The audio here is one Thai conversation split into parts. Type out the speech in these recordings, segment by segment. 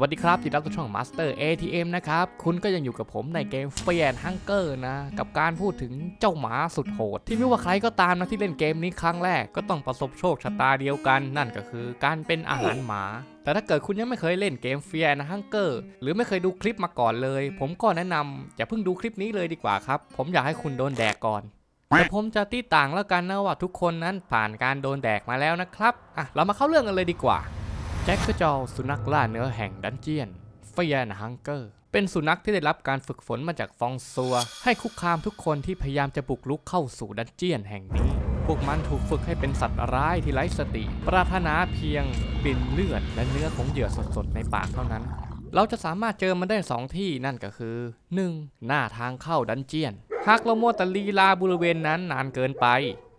วัสดีครับที่รับช่อง Master ATM นะครับ คุณก็ยังอยู่กับผมในเกม f e a r Hunger นะ กับการพูดถึงเจ้าหมาสุดโหด ที่ไม่ว่าใครก็ตามนะที่เล่นเกมนี้ครั้งแรกก็ต้องประสบโชคชะตาเดียวกัน นั่นก็คือการเป็นอาหารหมาแต่ถ้าเกิดคุณยังไม่เคยเล่นเกม f e a r Hunger หรือไม่เคยดูคลิปมาก่อนเลย ผมก็แนะนำอย่าเพิ่งดูคลิปนี้เลยดีกว่าครับ ผมอยากให้คุณโดนแดกก่อนแต่ผมจะตีต่างแล้วกันนะว่าทุกคนนั้นผ่านการโดนแดกมาแล้วนะครับอะเรามาเข้าเรื่องกันเลยดีกว่า แจ็คกอร์จอสุนัขล่าเนื้อแห่งดันเจียนเฟียนฮังเกอร์ เป็นสุนัขที่ได้รับการฝึกฝนมาจากฟองซัว ให้คุกคามทุกคนที่พยายามจะบุกลุกเข้าสู่ดันเจียนแห่งนี้ พวกมันถูกฝึกให้เป็นสัตว์ร้ายที่ไร้สติ ปรารถนาเพียงกลิ่นเลือดและเนื้อของเหยื่อสดๆในปากเท่านั้น เราจะสามารถเจอมันได้สองที่นั่นก็คือ 1. หน้าทางเข้าดันเจียน หากเรามัวแต่ลีลาบริเวณนั้นนานเกินไป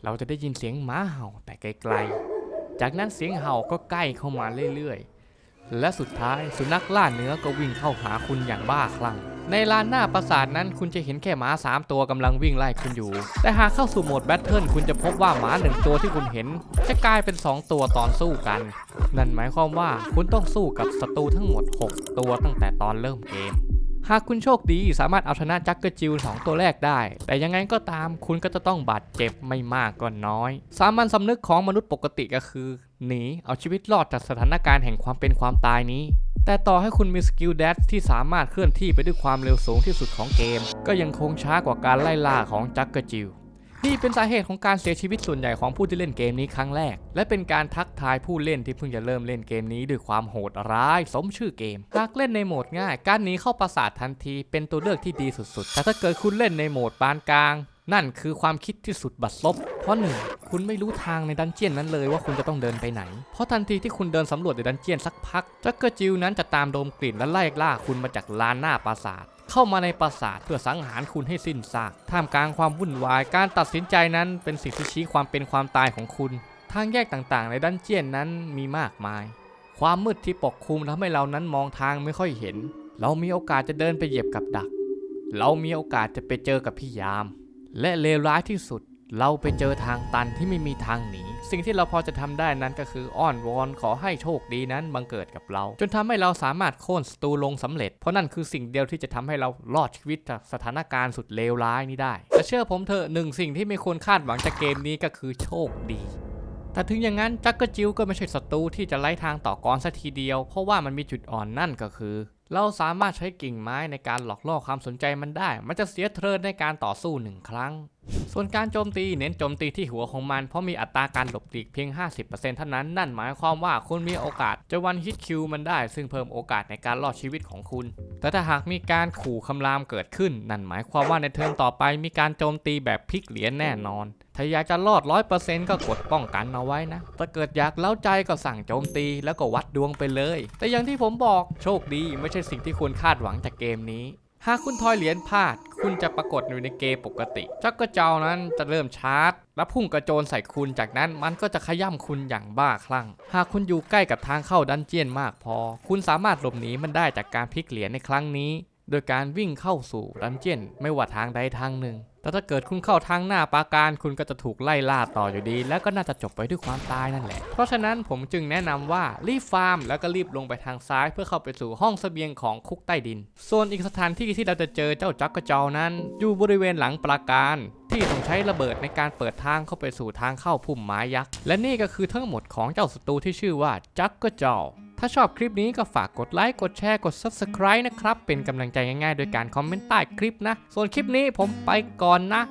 เราจะได้ยินเสียงหมาเห่าแต่ไกลๆ จากนั้นเสียงเห่าก็ใกล้เข้ามาเรื่อยๆ และสุดท้ายสุนัขล่าเนื้อก็วิ่งเข้าหาคุณอย่างบ้าคลั่ง ในลานหน้าปราสาทนั้นคุณจะเห็นแค่หมา 3 ตัวกำลังวิ่งไล่คุณอยู่ แต่หากเข้าสู่โหมดแบทเทิลคุณจะพบว่าหมาหนึ่งตัวที่คุณเห็น จะกลายเป็น 2 ตัวตอนสู้กัน นั่นหมายความว่าคุณต้องสู้กับศัตรูทั้งหมด 6 ตัวตั้งแต่ตอนเริ่มเกม หากคุณโชคดีสามารถเอาชนะจักเกอร์จิลสองตัวแรกได้ แต่ยังไงก็ตามคุณก็จะต้องบาดเจ็บไม่มากก็น้อย สามัญสำนึกของมนุษย์ปกติก็คือ หนีเอาชีวิตรอดจากสถานการณ์แห่งความเป็นความตายนี้ แต่ต่อให้คุณมีสกิลเดชที่สามารถเคลื่อนที่ไปด้วยความเร็วสูงที่สุดของเกม ก็ยังคงช้ากว่าการไล่ล่าของจักเกอร์จิล นี่เป็นสาเหตุของการเสียชีวิตส่วนใหญ่ของผู้ที่เล่นเกมนี้ครั้งแรก และเป็นการทักทายผู้เล่นที่เพิ่งจะเริ่มเล่นเกมนี้ด้วยความโหดร้าย สมชื่อเกม หากเล่นในโหมดง่าย การหนีเข้าปราสาททันที เป็นตัวเลือกที่ดีสุดๆ แต่ถ้าเกิดคุณเล่นในโหมดปานกลาง นั่นคือความคิดที่สุดบัดซบเพราะหนึ่งคุณไม่รู้ทางในดันเจียนนั้นเลยว่าคุณจะต้องเดินไปไหน เพราะทันทีที่คุณเดินสำรวจในดันเจียนสักพักจักเกอร์จิวนั้นจะตามโดมกลิ่นและไล่ล่าคุณมาจากลานหน้าปราสาท เข้ามาในปราสาทเพื่อสังหารคุณให้สิ้นซากท่ามกลางความวุ่นวายการตัดสินใจนั้นเป็นสิ่งที่ชี้ความเป็นความตายของคุณ ทางแยกต่างๆ ในดันเจียนนั้นมีมากมาย ความมืดที่ปกคลุมทำให้เรานั้นมองทางไม่ค่อยเห็น เรามีโอกาสจะเดินไปเหยียบกับดัก เรามีโอกาสจะไปเจอกับพี่ยาม และเลวร้ายที่สุด เราไปเจอทางตันที่ไม่มีทางหนี สิ่งที่เราพอจะทำได้นั้นก็คืออ้อนวอนขอให้โชคดีนั้นบังเกิดกับเรา จนทำให้เราสามารถโค่นศัตรูลงสำเร็จ เพราะนั่นคือสิ่งเดียวที่จะทำให้เรารอดชีวิตจากสถานการณ์สุดเลวร้ายนี้ได้ แต่เชื่อผมเถอะหนึ่งสิ่งที่ไม่ควรคาดหวังจากเกมนี้ก็คือโชคดีแต่ถึงอย่างนั้นจักเกอร์จิวก็ไม่ใช่ศัตรูที่จะไล่ทางต่อกรสัทีเดียว เพราะว่ามันมีจุดอ่อนนั่นก็คือ เราสามารถใช้กิ่งไม้ในการหลอกล่อความสนใจมันได้ มันจะเสียเทิร์นในการต่อสู้หนึ่งครั้ง ส่วนการโจมตีเน้นโจมตีที่หัวของมันเพราะมีอัตราการหลบหลีกเพียง 50%เท่านั้น นั่นหมายความว่าคุณมีโอกาสจะวันฮิตคิวมันได้ ซึ่งเพิ่มโอกาสในการรอดชีวิตของคุณ แต่ถ้าหากมีการขู่คำรามเกิดขึ้น นั่นหมายความว่าในเทิร์นต่อไปมีการโจมตีแบบพลิกเหรียญแน่นอน ถ้าอยากจะรอด 100%ก็กดป้องกันเอาไว้นะ ถ้าเกิดอยากเล้าใจก็สั่งโจมตีแล้วก็วัดดวงไปเลย แต่อย่างที่ผมบอกโชคดีไม่ใช่สิ่งที่ควรคาดหวังจากเกมนี้หากคุณทอยเหรียญพลาด คุณจะปรากฏอยู่ในเกมปกติจักกระเจ้านั้นจะเริ่มชาร์จ และพุ่งกระโจนใส่คุณจากนั้นมันก็จะขย่ำคุณอย่างบ้าคลั่ง หากคุณอยู่ใกล้กับทางเข้าดันเจียนมากพอ คุณสามารถหลบหนีมันได้จากการพลิกเหรียญในครั้งนี้ โดยการวิ่งเข้าสู่ดันเจียนไม่ว่าทางใดทางหนึ่ง แต่ถ้าเกิดคุณเข้าทางหน้าปาการคุณก็จะถูกไล่ล่าต่ออยู่ดี แล้วก็น่าจะจบไปด้วยความตายนั่นแหละ เพราะฉะนั้นผมจึงแนะนำว่ารีบฟาร์ม แล้วก็รีบลงไปทางซ้าย เพื่อเข้าไปสู่ห้องเสบียงของคุกใต้ดิน ส่วนอีกสถานที่ที่เราจะเจอเจ้าจักกระเจานั้น อยู่บริเวณหลังปราการที่ต้องใช้ระเบิดในการเปิดทางเข้าไปสู่ทางเข้าพุ่มไม้ยักษ์ และนี่ก็คือทั้งหมดของเจ้าศัตรูที่ชื่อว่าจักกระเจา ถ้าชอบคลิปนี้ก็ฝากกดไลค์ กดแชร์ กด Subscribe นะครับ เป็นกำลังใจง่ายๆ โดยการคอมเมนต์ใต้คลิปนะ ส่วนคลิปนี้ผมไปก่อนนะ